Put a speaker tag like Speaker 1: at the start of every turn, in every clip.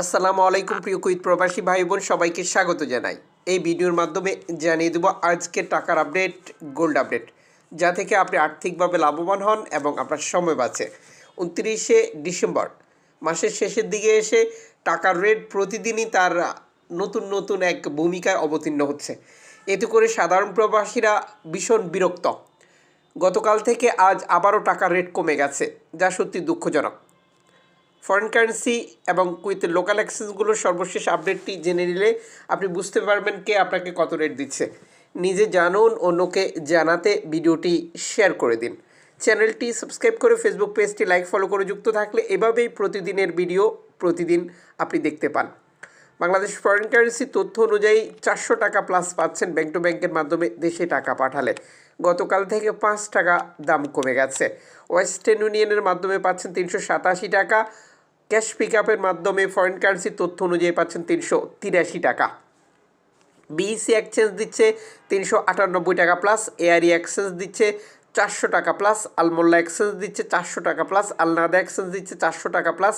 Speaker 1: আসসালামু আলাইকুম, প্রিয় কুইত প্রবাসী ভাই বোন সবাইকে স্বাগত জানাই। এই ভিডিওর মাধ্যমে জানিয়ে দেবো আজকে টাকার আপডেট, গোল্ড আপডেট, যা থেকে আপনি আর্থিকভাবে লাভবান হন এবং আপনার সময় বাঁচে। উনত্রিশে ডিসেম্বর, মাসের শেষের দিকে এসে টাকার রেট প্রতিদিনই তার নতুন নতুন এক ভূমিকায় অবতীর্ণ হচ্ছে। এতে করে সাধারণ প্রবাসীরা ভীষণ বিরক্ত। গতকাল থেকে আজ আবারও টাকার রেট কমে গেছে, যা সত্যি দুঃখজনক। ফরেন কারেন্সি এবং কুইথ লোকাল এক্সচেঞ্জগুলোর সর্বশেষ আপডেটটি জেনে নিলে আপনি বুঝতে পারবেন কে আপনাকে কত রেট দিচ্ছে। নিজে জানুন, অন্যকে জানাতে ভিডিওটি শেয়ার করে দিন। চ্যানেলটি সাবস্ক্রাইব করে ফেসবুক পেজটি লাইক ফলো করে যুক্ত থাকলে এভাবেই প্রতিদিনের ভিডিও প্রতিদিন আপনি দেখতে পান। বাংলাদেশ ফরেন কারেন্সি তথ্য অনুযায়ী চারশো টাকা প্লাস পাচ্ছেন ব্যাংক টু ব্যাংকের মাধ্যমে দেশে টাকা পাঠালে। গতকাল থেকে পাঁচ টাকা দাম কমে গেছে। ওয়েস্টার্ন ইউনিয়নের মাধ্যমে পাচ্ছেন তিনশো সাতাশি টাকা। ক্যাশ পিক আপের মাধ্যমে ফরেন কারেন্সি তথ্য অনুযায়ী পাচ্ছেন তিনশো তিরাশি টাকা। বিইসি এক্সচেঞ্জ দিচ্ছে তিনশো আটানব্বই টাকা প্লাস এআরই এক্সচেঞ্জ দিচ্ছে চারশো টাকা প্লাস আলমোল্লা এক্সচেঞ্জ দিচ্ছে চারশো টাকা প্লাস আলনাদা এক্সচেঞ্জ দিচ্ছে চারশো টাকা প্লাস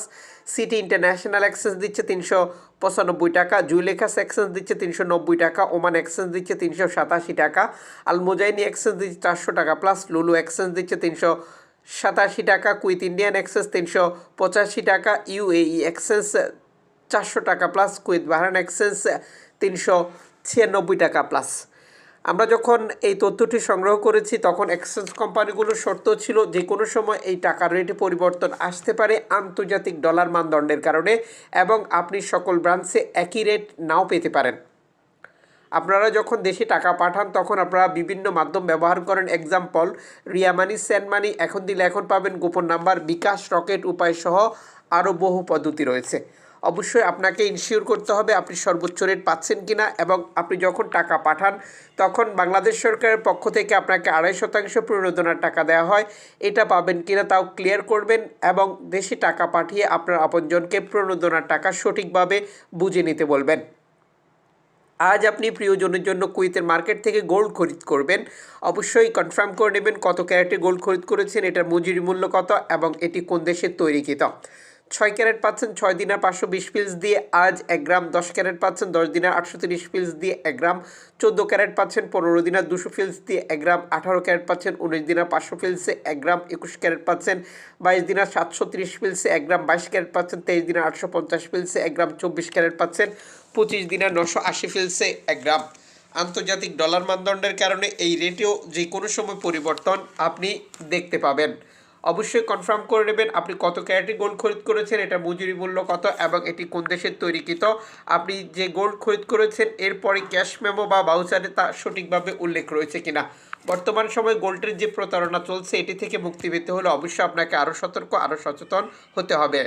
Speaker 1: সিটি ইন্টারন্যাশনাল এক্সচেঞ্জ দিচ্ছে তিনশো পঁচানব্বই টাকা জুলেখাস এক্সচেঞ্জ দিচ্ছে তিনশো নব্বই টাকা ওমান এক্সচেঞ্জ দিচ্ছে তিনশো সাতাশি টাকা আলমোজাইনি এক্সচেঞ্জ দিচ্ছে চারশো টাকা প্লাস লুলু এক্সচেঞ্জ দিচ্ছে তিনশো সাতাশি টাকা কুইথ ইন্ডিয়ান এক্সচেঞ্জ তিনশো পঁচাশি টাকা ইউএই এক্সচেঞ্জ চারশো টাকা প্লাস কুইথ বাহারান এক্সচেঞ্জ তিনশো ছিয়ানব্বই টাকা প্লাস আমরা যখন এই তথ্যটি সংগ্রহ করেছি, তখন এক্সচেঞ্জ কোম্পানিগুলোর শর্ত ছিল যে কোনো সময় এই টাকার রেটে পরিবর্তন আসতে পারে আন্তর্জাতিক ডলার মানদণ্ডের কারণে এবং আপনি সকল ব্রাঞ্চে একই রেট নাও পেতে পারেন। আপনারা যখন দেশে টাকা পাঠান, তখন আপনারা বিভিন্ন মাধ্যম ব্যবহার করেন। Example Ria money send money এখন দিলে এখন পাবেন গোপন নাম্বার, বিকাশ, রকেট উপায় সহ আরও বহু পদ্ধতি রয়েছে। অবশ্যই আপনাকে ইনশিওর করতে হবে আপনি সর্বোচ্চ রেট পাচ্ছেন কিনা এবং আপনি যখন টাকা পাঠান, তখন বাংলাদেশ সরকারের পক্ষ থেকে আপনাকে আড়াই শতাংশ প্রণোদনার টাকা দেওয়া হয়। এটা পাবেন কিনা তাও ক্লিয়ার করবেন এবং দেশে টাকা পাঠিয়ে আপনার আপনজনকে প্রণোদনার টাকা সঠিকভাবে বুঝে নিতে বলবেন। আজ আপনি প্রিয়জনের জন্য কুইতের মার্কেট থেকে গোল্ড খরিদ করবেন। অবশ্যই কনফার্ম করে নেবেন কত ক্যারেটে গোল্ড খরিদ করেছেন, এটার মজুরি মূল্য কত এবং এটি কোন দেশের তৈরিকৃত। ছয় ক্যারেট পাচ্ছেন, ছয় দিনের পাঁচশো বিশ পিলস দিয়ে আজ এক গ্রাম দশ ক্যারেট পাচ্ছেন, দশ দিনের আটশো তিরিশ পিলস দিয়ে এক গ্রাম চোদ্দ ক্যারেট পাচ্ছেন, পনেরো দিনের দুশো পিলস দিয়ে এক গ্রাম আঠারো ক্যারেট পাচ্ছেন, উনিশ দিনের পাঁচশো পিলসে এক গ্রাম একুশ ক্যারেট পাচ্ছেন, বাইশ দিনের সাতশো তিরিশ পিলসে এক গ্রাম বাইশ ক্যারেট পাচ্ছেন, তেইশ দিনের আটশো পঞ্চাশ পিলসে এক গ্রাম চব্বিশ ক্যারেট পাচ্ছেন, পঁচিশ দিনের নশো আশি পিলসে এক গ্রাম। আন্তর্জাতিক ডলার মানদণ্ডের কারণে এই রেটেও যে কোনো সময় পরিবর্তন আপনি দেখতে পাবেন। অবশ্যই কনফার্ম করে নেবেন আপনি কত ক্যারেটে গোল্ড খরিদ করেছেন, এটা মজুরি মূল্য কত এবং এটি কোন দেশের তৈরিকৃত। আপনি যে গোল্ড খরিদ করেছেন এরপরে ক্যাশ মেমো বা বাউচারে তা সঠিকভাবে উল্লেখ রয়েছে কিনা। বর্তমান সময়ে গোল্ডের যে প্রতারণা চলছে, এটি থেকে মুক্তি পেতে হলে অবশ্যই আপনাকে আরও সতর্ক আরও সচেতন হতে হবে।